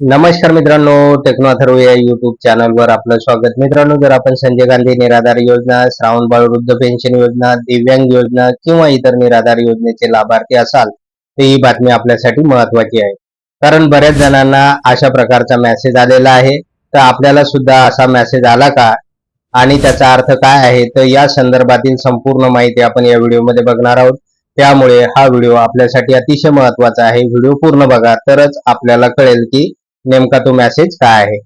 नमस्कार मित्रांनो टेक्नो अथर्व या युट्यूब चॅनलवर आपलं स्वागत. मित्रांनो जर आपण संजय गांधी निराधार योजना श्रावण बाळ वृद्ध पेन्शन योजना दिव्यांग योजना किंवा इतर निराधार योजनेचे लाभार्थी असाल तर ही बातमी आपल्यासाठी महत्वाची आहे. कारण बऱ्याच जणांना अशा प्रकारचा मेसेज आलेला आहे तर आपल्याला सुद्धा असा मेसेज आला का? आणि त्याचा अर्थ काय आहे? तर या संदर्भातील संपूर्ण माहिती आपण या व्हिडिओमध्ये बघणार आहोत. त्यामुळे हा व्हिडिओ आपल्यासाठी अतिशय महत्त्वाचा आहे. व्हिडिओ पूर्ण बघा तरच आपल्याला कळेल की नेमका तो मेसेज काय आहे?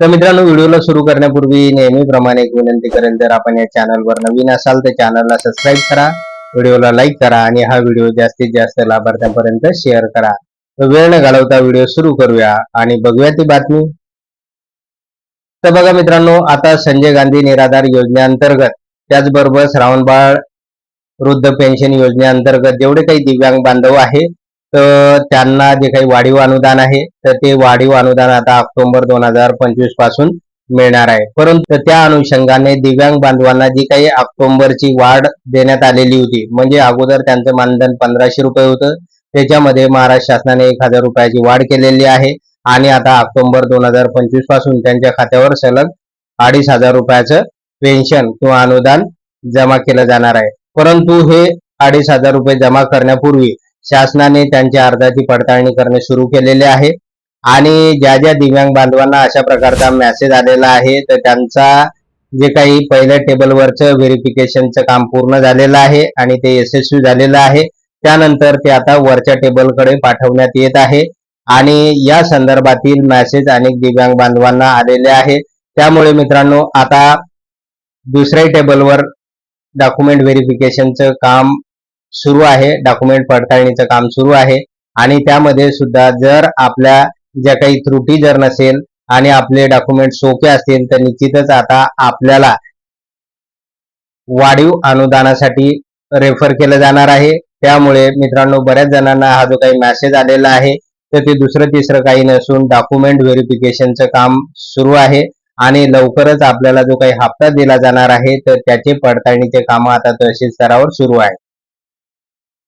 तर मित्रांनो व्हिडिओला सुरू करण्यापूर्वी नेहमीप्रमाणे एक विनंती करेल जर आपण या चॅनलवर नवीन असाल तर चॅनलला सबस्क्राईब करा व्हिडिओला लाईक करा आणि हा व्हिडिओ जास्तीत जास्त लाभार्थ्यांपर्यंत शेअर करा. वेळ न घालवता व्हिडिओ सुरू करूया आणि बघूया ती बातमी. तर बघा मित्रांनो आता संजय गांधी निराधार योजनेअंतर्गत त्याचबरोबर श्रावणबाळ वृद्ध पेन्शन योजनेअंतर्गत जेवढे काही दिव्यांग बांधव आहे तर त्यांना जे काही वाढीव अनुदान आहे तर ते वाढीव अनुदान आता ऑक्टोबर दोन हजार पंचवीसपासून मिळणार आहे. परंतु त्या अनुषंगाने दिव्यांग बांधवांना जी काही ऑक्टोबरची वाढ देण्यात आलेली होती म्हणजे अगोदर त्यांचं मानधन पंधराशे रुपये होतं त्याच्यामध्ये महाराष्ट्र शासनाने एक हजार रुपयाची वाढ केलेली आहे आणि आता ऑक्टोबर दोन हजार पंचवीसपासून त्यांच्या खात्यावर सलग अडीच हजार रुपयाचं पेन्शन किंवा अनुदान जमा केलं जाणार आहे. परंतु हे अडीच हजार रुपये जमा करण्यापूर्वी शासनाने त्यांच्या अर्जाची पडताळणी करणे सुरू केलेले आहे. आणि ज्या ज्या दिव्यांग बांधवांना अशा प्रकारचा मेसेज आलेला आहे तर त्यांचा जे काही पहिल्या टेबलवरचं व्हेरिफिकेशनचं काम पूर्ण झालेलं आहे आणि ते यशस्वी झालेलं आहे. त्यानंतर ते आता वरच्या टेबलकडे पाठवण्यात येत आहे. आणि या संदर्भातील मेसेज अनेक दिव्यांग बांधवांना आलेले आहे त्यामुळे मित्रांनो आता दुसऱ्या टेबलवर डॉक्युमेंट व्हेरिफिकेशनचं काम सुरू आहे. डॉक्युमेंट पडताळणीचं काम सुरू आहे. आणि त्यामध्ये सुद्धा जर आपल्या ज्या काही त्रुटी जर नसेल आणि आपले डॉक्युमेंट सोपे असतील तर निश्चितच आता आपल्याला वाढीव अनुदानासाठी रेफर केलं जाणार आहे. त्यामुळे मित्रांनो बऱ्याच जणांना हा जो काही मेसेज आलेला आहे तर ते दुसरं तिसरं काही नसून डॉक्युमेंट व्हेरिफिकेशनचं काम सुरू आहे. आणि लवकरच आपल्याला जो काही हप्ता दिला जाणार आहे तर त्याचे पडताळणीचे काम आता तहसील स्तरावर सुरू आहे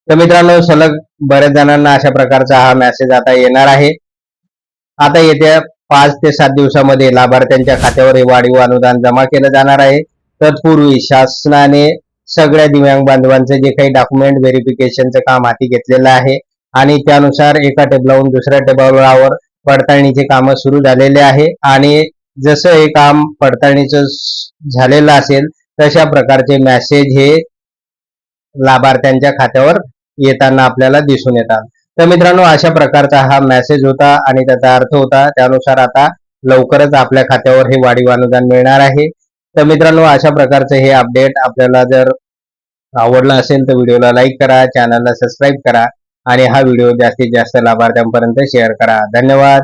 तर मित्रांनो सलग बऱ्याच जणांना अशा प्रकारचा हा मेसेज आता येणार आहे. आता येत्या पाच ते सात दिवसामध्ये लाभार्थ्यांच्या खात्यावर हे वाढीव अनुदान जमा केलं जाणार आहे. तत्पूर्वी शासनाने सगळ्या दिव्यांग बांधवांचे जे काही डॉक्युमेंट व्हेरिफिकेशनचं काम हाती घेतलेलं आहे आणि त्यानुसार एका टेबलावरून दुसऱ्या टेबलावर पडताळणीचे काम सुरू झालेले आहे आणि जसं हे काम पडताळणीचं झालेलं असेल तशा प्रकारचे मेसेज हे लाभार्थ्यांच्या खात्यावर येताना आपल्याला दिसून येतात. तर मित्रांनो अशा प्रकारचा हा मेसेज होता आणि त्याचा अर्थ होता त्यानुसार आता लवकरच आपल्या खात्यावर हे वाढीव अनुदान मिळणार आहे. तर मित्रांनो अशा प्रकारचं हे अपडेट आपल्याला जर आवडलं असेल तर व्हिडिओला लाईक करा चॅनलला सबस्क्राईब करा आणि हा व्हिडिओ जास्तीत जास्त लाभार्थ्यांपर्यंत शेअर करा. धन्यवाद.